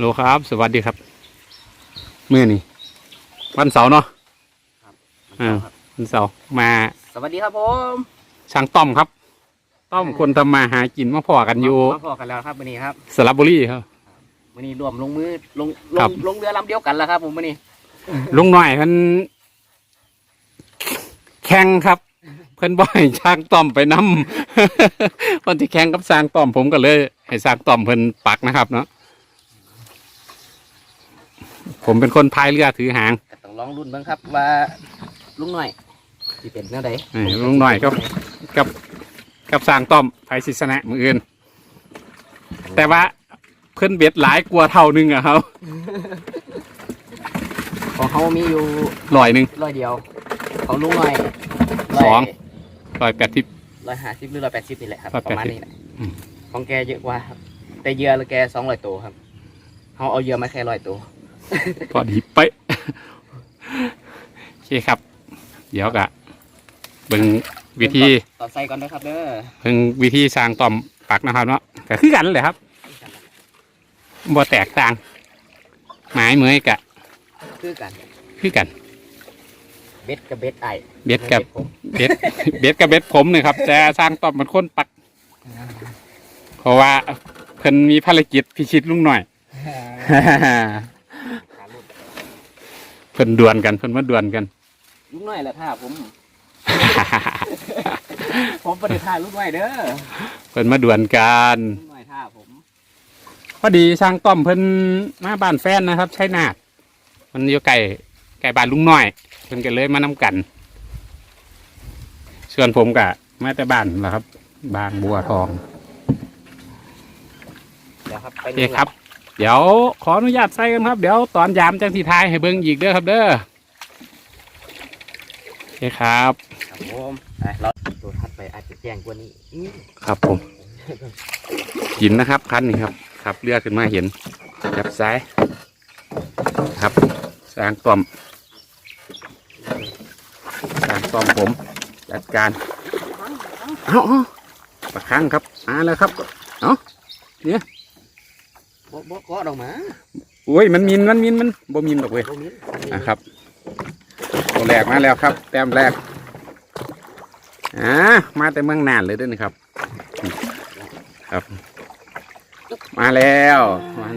โลครับ สวัสดีครับเมื่อนี่วันเสาร์เนาะอ่าวันเสาร์มา สวัสดีครับผมช่างต้อมครับ ต้อมคนทำมาหากินมาพอกันอยู่มาพอกันแล้วครับวันนี้ครับสระบุรีครับวันนี้รวมลงมือลงลครังบลงเรือลำเดียวกันแล้วครับผมวันนี้ลุงหน่อยเพิ่นแข่งครับ เพิ่นบ่ให้ช่างต้อมไปนำคนที่แข่งกับสร้างต้อมผมก็เลย ให้สร้างต้อมเพิ่นปักนะครับเนาะ ผมเป็นคนพายเรือถือหางก็ต้องลองรุ่นเบ้างครับว่าลุงหน่อยที่เป็นแนวใดเออลุงหน่อยครับ กับ กับสร้างต้อมไผสิชนะมืออื่น แต่ว่าเพิ่นเบ็ดหลายกว่าเท่านึงอะครับของเขามีอยู่ลอยหนึ่ง ร้อยเดียว ของลุงหน่อยสอง ลอยแปดทิพ ร้อยห้าสิบหรือร้อยแปดสิบนี่แหละครับร้อยปแปดระมาณสิบนี้แหละอืม ของแกเยอะกว่าครับแต่เหยื่อละแกสองร้อยตัวครับเขาเอาเหยื่อมาแค่ร้อยตัว พอดีเป๊ะโอเคครับ เดี๋ยวกะเบิ่งวิธีต่อใส่ก่อนนะครับเด้อเบิ่งวิธีสร้างต้อมปักนะครับเนาะแต่คือกันเลยครับบ่แตกต่างหมายเหมือนกะ คือกัน คือกัน เบ็ดกับเบ็ดไอเบ็ดกับผมเบ็ดเบ็ดกับเบ็ดผมเนี่ยครับแต่สร้างต้อมมันคนปัก เพราะว่าเพิ่นมีภารกิจพิชิตลุงหน่อยหารุ่น เพิ่นดวลกันเพิ่นมาดวลกันลุงหน่อยแหละท่าผม ผมประเดี๋ยวถ่ายรูปไว้เด้อเพิ่นมาดวลกันลุงหน่อยท่าผมพอดีช่างต้อมเพิ่นมาบ้านแฟนนะครับใช้นาดมันอยู่ไก่ไก่บ้านลุงน้อยเพิ่นก็เลยมานำกันส่วนผมกะมาแต่บ้านแหละครับ บางบัวทองเดี๋ยวครับไปโอเคครับ เดี๋ยวขออนุญาตใส่กันครับ เดี๋ยวตอนยามจังสีทายให้เบิ้งอีกเด้อครับเด้อโอเคครับครับผมไปเราตัวทัดไปอาจจะแจ้งกว่านี้อื้อครับผมกินนะครับคันนี้ครับขับเรือขึ้นมาเห็นจับซ้าย ครับสร้างต้อมสร้างต้อมผม จัดการเอาเอาปะคังครับมาแล้วครับบ่ บ่ก็ดอกหมาโอ้ยมันมินมันมินมันบ่มินหรอกเว้ยบ่มีนะครับตัวแรกมาแล้วครับ แต้มแรกอ่ามาแต่เมืองนานเลยเด้วยนะครับ ครับ มาแล้วมา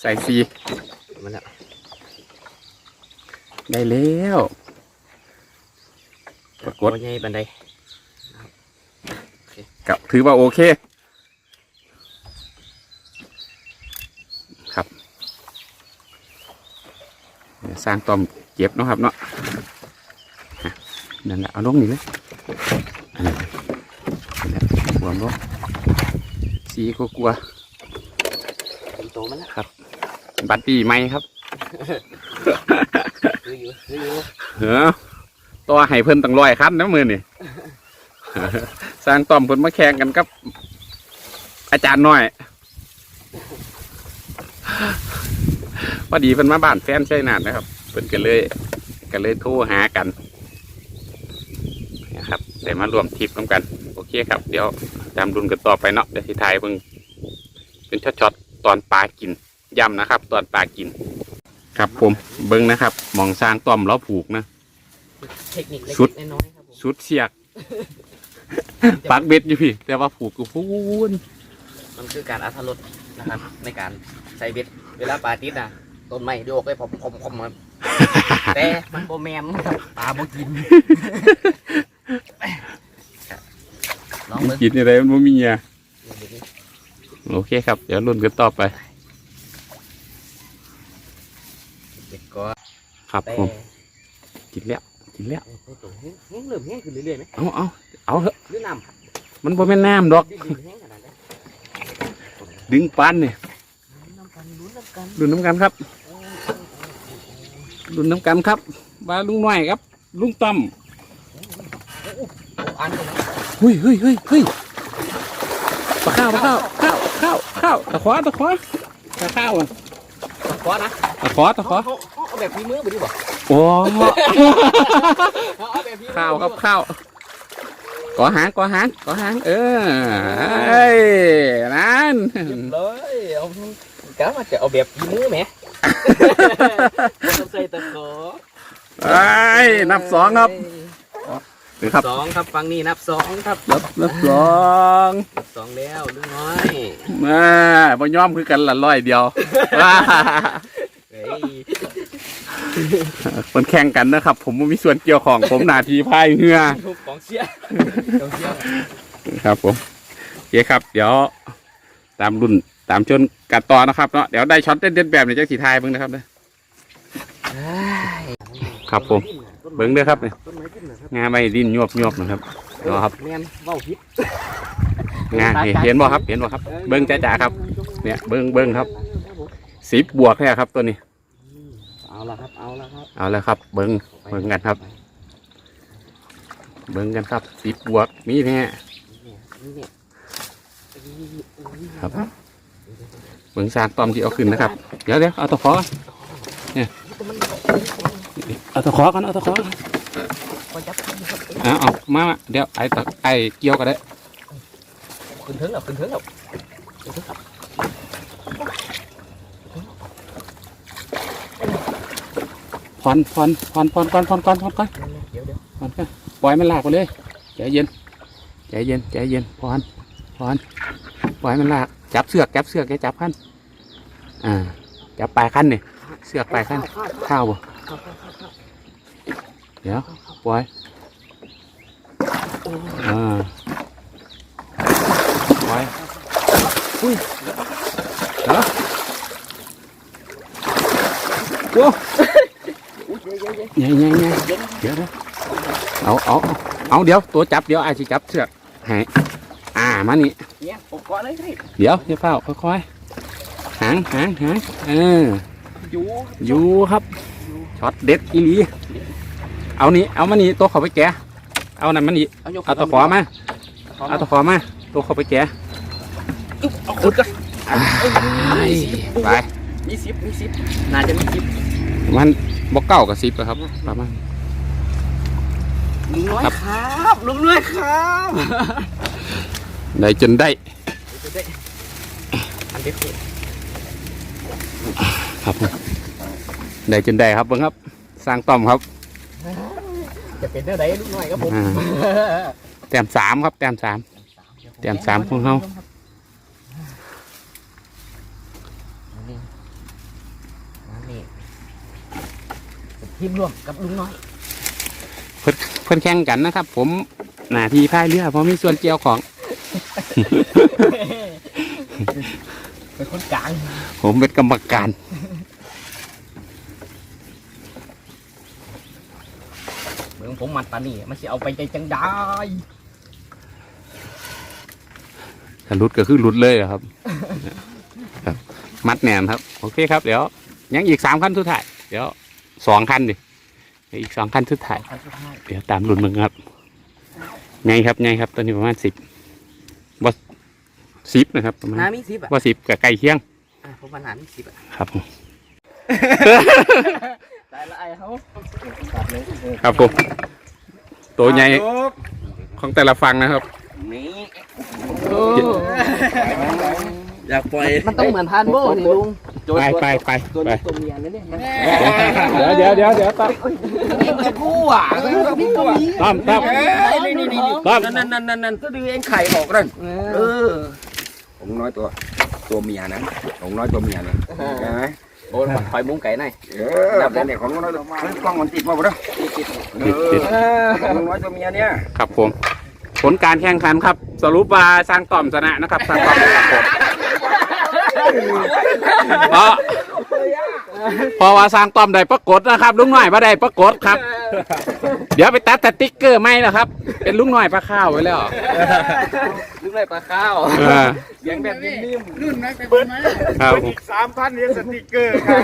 ใส่ซีมันแล้วได้แล้ว ปรากฏ บ่ใหญ่ปานใดกับถือว่าโอเค ครับเดี๋ยว สร้างต้อมเจ็บเนาะครับเนาะอะนั่นแหละเอาลงนี่เลยอันนั้นนั่นแหละหัวลงสีกลัวเป็นโตมันแล้วๆครับ บัตรปีใหม่ครับคืออยู่คืออยู่เออตัวให้เพิ่นตั้งร้อยคันนะมือนี่สร้างต้อมเพิ่นมาแข่งกันกับ อาจารย์น้อย พอดีเพิ่นมาบ้านแฟนใช่นานนะครับเพิ่นก็เลยก็เลยโทรหากันนะครับได้มารวมทริปน้ำกัน โอเคครับ เดี๋ยวตามรุนกันต่อไปเนาะเดี๋ยวสิทายเพิ่งเป็นช็อตๆตอนปลากินย้ำนะครับ ตอนปลากิน ครับผมเบิ้งนะครับหมองสร้างต้อมแล้วผูกนะเทคนิคเล็ชุดกๆน้อยๆครับผมชุดเสียกปักเบ็ดอยู่พี่ แต่ว่าผูกกูพูนมันคือการอัธรส นะครับ ในการใส่เบ็ดเวลาปลาติดนะต้นไม้โยกให้ผมผมผมครับแต่มันโบแมนครับปลาบ่กินลองเบิ่งกินอะไรมันบ่มีอะโอเคครับ เดี๋ยวรุ่นกันต่อไปเบ็ดก็ครับแต่ผมกินแล้วกินแล้วตัวแห้งแห้งเริ่มแห้งขึ้นเรื่อยๆไหมเอาเอาเอาเถอะหรือน้มันบ่แม่นน้ำดอกำ ดินแห้งขนาดนั้นดึงปันเนี่ยน้ำกันลุ้นน้ำกันรุ่นน้ำกันครับรุ่นน้ำกันครับบาลุงน้อยครับ ลุงต้อมอันนี้เฮ้ยเฮ้ยเฮ้ยเฮ้ยปลาข้าวปลาข้าวข้าวข้าวข้าวตะขวาตะขวาตะข้าวอะขอนะตะขวาตะขวาเขาเขาเอาแบบพีมือไปดิบ่โอ้เอาเอาแบบพีมือข้าวครับข้าว ก่อหางก่อหางก่อหางเออเอ้ยนั่นเรียบเลยเอาก็มาจะเอาแบบยีมือไหมต้องใส่ตะขอไอ้ยนับสองครับหรือครับสองครับฟังนี่นับสองครับนับนับสองนับสองแล้วลุงน้อยมาบ่ยอมคือกันละร้อยเดียวว้าเฮ้ย มันแข่งกันนะครับ ผมบ่มีส่วนเกี่ยวของผมหนาทีพายเหือกองเชียร์กองเชียร์ครับผมโอเคครับ เดี๋ยวตามรุ่นตามจนกันต่อนะครับเนาะเดี๋ยวได้ช็อตเด็ดๆแบบนี้จะสีทายเบิ่งนะครับเด้อครับผมเบิ่งเด้อครับเนี่ยต้นไม้ขึ้นนะครับงาไม่ดิ้นยวบยวบนะครับเอาครับแมนเบ้าพิษงานี่เห็นบ่ครับเห็นบ่ครับ เบิ่งจ้าๆครับ เนี่ยเบิ่งเบิ่งครับสิบบวกแค่ครับตัวนี้ เอาละครับ เอาละครับ เอาแล้วครับ เบิ่งเบิ่งกันครับ เบิ่งกันครับสิบบวกมีแน่เนี่ยครับเบิ่งสร้างตอมที่เอาขึ้นนะครับ เดี๋ยวเดี๋ยวเอาตะขอเนี่ยเอาตะขอกันเอาตะขอกันคอยจับเอาเอามามาเดี๋ยวไอ้ตะไอ้เกี่ยวก็ได้ขึ้นถึงแล้วขึ้นถึงแล้ว ผ่อนผ่อนผ่อนผ่อนก่อนผ่อนก่อนผ่อนก่อนเดี๋ยวเดี๋ยวผ่อนก่อนปล่อยมันลากไปเลยใจเย็นใจเย็นใจเย็นผ่อนผ่อนปล่อยมันลากจับเสือกจับเสือกแกจับขั้นอ่าจับปลายขั้นนี่เสือกปลายขั้นข้าวบ่เดี๋ยวปล่อยอ่าปล่อยอุ้ยเดี๋ยวโว้ใหญ่ใหญ่ใหญ่เดี๋ยวเดี๋ยวเอาเอาเอาเอาเดี๋ยวตัวจับเดี๋ยวไอ้สิจับเสือกให้อ่ามานี่เนี่ยผมเกาะเลยครับเดี๋ยวอย่าเฝ้าค่อยๆหางหางหางเอออยู่อยู่ครับช็อตเด็ดอีหลีเอานี่เอามานี่ตัวเขาไปแกะเอานั่นมันนี่เอายกเอาตะขอมาเอาตะขอมาตัวเขาไปแกะเอาขุดกันไปมีสิบมีสิบน่าจะมีสิบ มันบกเก้ากับสิบอะครับประมาณลุงน้อยครับลุงน้อยครับได้จนได้อันเด็ดเด็ดครับผมได้จนได้ครับเบิ้งครับ สร้างต้อมครับ จะเป็นเท่าไหร่ลุงน้อยครับผมอ่าแต้มสามครับแต้มสามเตรียมสามของเฮา นี่มานี่ ทีมร่วมกับลุงน้อย เพื่อนแข่งกันนะครับ ผมหน้าที่พายเรือเพราะมีส่วนเกี่ยวของ เป็นคนกลางผมเป็นกรรมการเมืองผมมันปานี่มันจะเอาไปใจจังได้ถ้าหลุดก็คือหลุดเลยอะครับ ครับ มัดแนนครับ โอเคครับ เดี๋ยว ยังอีกสามขั้นสุดท้าย เดี๋ยว สองขั้นดิเดี๋ยวอีกสองขั้นสุดท้ายขั้นสุดท้าย เดี๋ยวตามรุ่นมึงครับไงครับไงครับตอนนี้ประมาณสิบว่าสิบนะครับประมาณน้ามีสิบอะว่าสิบกับไก่เคียงอะผมว่าน้ามีสิบอะครับผมแต่ละไอ้เขาครับผมตัวใหญ่ของแต่ละฝั่งนะครับนี่อยากปล่อยมันต้องเหมือนทานโบ้นี่ลุง ไปไปไปตัวไปนี้ตัวเมียนั่นเนี่ยเดี๋ยวเดี๋ยวเดี๋ยวเดี๋ยวต้อมตัวผู้อะตัวนี้ตัวนี้ต้อมต้อมนี่นี่นี่ต้อมนั่นนั่นนั่นนั่นก็ดือเองไข่ออกนั่นเออผมน้อยตัว ตัวเมียนะผมน้อยตัวเมียนะใช่ไหมโอ้ยถอยมุ้งไก่หน่อยเออแบบนี้ของน้อยตัวมันกล้องมันติดมาบ่เด้อติดติดของน้อยตัวเมียเนี่ยครับผมผลการแข่งขันครับ สรุปว่าสร้างต่อมชนะนะครับสร้างต่อมครับผม เพราะเพราะว่าสร้างต่อมได้ปรากฏนะครับลุงหน่อยมาได้ปรากฏครับ เดี๋ยวไปตัดสติ๊กเกอร์ไม่แล้วครับ เป็นลุงหน่อยปลาข้าวไว้แล้วลุงเลยปลาข้าวเออเสียงแบบนิ่มครับผมสามพันเนี่ยสติกเกอร์ครับ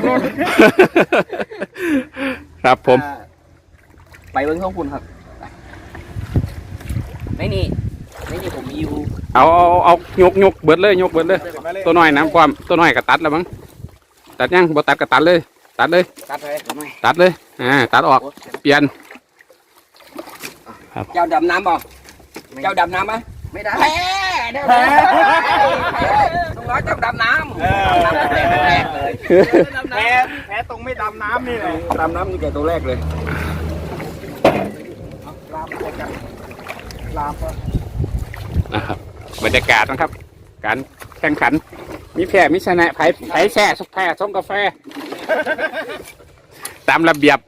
ครับผม ไปเบิ้งข้องคุณครับไม่นี่ ไม่นี่ผมมีอยู่เอาเอาเอายกยกเบิดเลยยกเบิดเลย ตัวน้อยน้ำความตัวน้อยก็ตัดแล้วมั้งตัดยังบ่ตัดก็ตัดเลย ตัดเลย ตัดเลยหน่อยตัดเลยอ่าตัดออกเปลี่ยนเจ้าดำน้ำบ่เจ้าดำน้ำไหมไม่ได้แพ้น้อยต้องดำน้ำเออดำน้ำแต่ตัวแรกเลยแพ้แพ้ตรงไม่ดำน้ำนี่เลยดำน้ำนี่แกตัวแรกเลยลามไปกันลามไป นะครับ บรรยากาศนะครับ การแข่งขัน มีแพ้มีชนะไผ่ไผ่แช่สุกแพ้ส้มกาแฟ ตามระเบียบ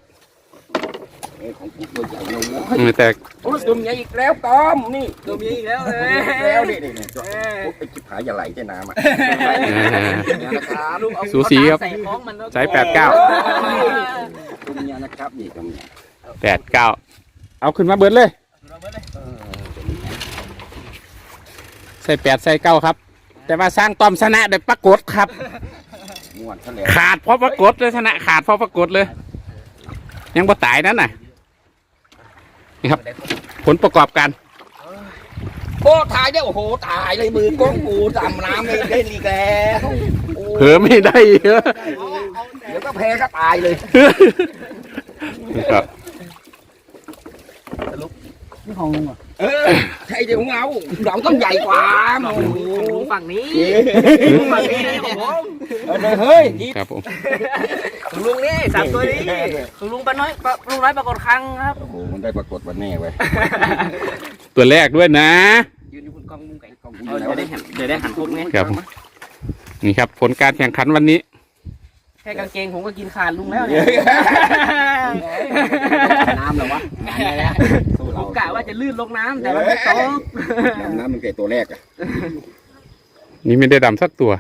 เอ้ยของกูตัวใหญ่เลยอืมแต่โอ้ยตัวใหญ่อีกแล้วตอมนี่ตัวมีอีกแล้วเลอีกแล้วนี่นี่นี่โอ้ยไอ้ชิบหายอย่าไหลใช่น้ำอะเอ่อเนี่ยนะครับสูสีครับใส่ท้องมันแล้วใช้แปดเก้าตัวเมียนะครับนี่ตัวเมียแปดเก้าเอาขึ้นมาเบิดเลย ส่แปดใส่เก้าครับ แต่ว่าสร้างตอมชนะโดยปรากฏครับงวดซะแล้วขาดเพราะปรากฏเลยชนะขาดเพราะปรากฏเลย ยังบ่ตายนั่นน่ะ นี่ครับ ผลประกอบการโอ้ตายเนี่ยโอ้โหตายเลยมือกล้องกูดำน้ำเลยเล่นอีกแล้วโอ้เผลอไม่ได้เยอะเดี๋ยวก็แพ้ก็ตายเลยครับ นี่ของลุงอะ เออใช่เดี๋ยวของเราเราต้องใหญ่กว่าโอ้โหของลุงฝั่งนี้ฝั่งนี้ของผมเฮ้ยครับผมของลุงนี่สามตัวนี้ของลุงปลาน้อยปลาลุงน้อยปรากฏครั้งครับโอ้โหมันได้ปรากฏวันแน่เว้ยตัวแรกด้วยนะยืนอยู่บนกองมุ้งไก่กล้องกูเออยู่อแล้วเดี๋ยวได้หันเดี๋ยวได้หันพวกนี้ครับนี่ครับ ผลการแข่งขันวันนี้แค่กางเกงผมก็กินขาดลุงแล้วเนี่ยน้ำเหรอวะน้ำอะไรนะสู้ผเรามกะว่าจะลื่นลงน้ำแต่มันไม่ตกน้ำน้ำมันเก่ตัวแรกอะนี่ไม่ได้ดำสักตัว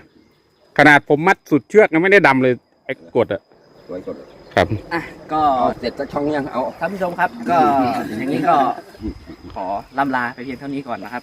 ขนาดผมมัดสุดเชือกยังไม่ได้ดำเลยไอ้กดอะสวยสดครับ อะก็เอาเสร็จสักช่องยังเอา ท่านผู้ชมครับ ก็อย่างนี้ก็ขอลำลาไปเพียงเท่านี้ก่อนนะครับ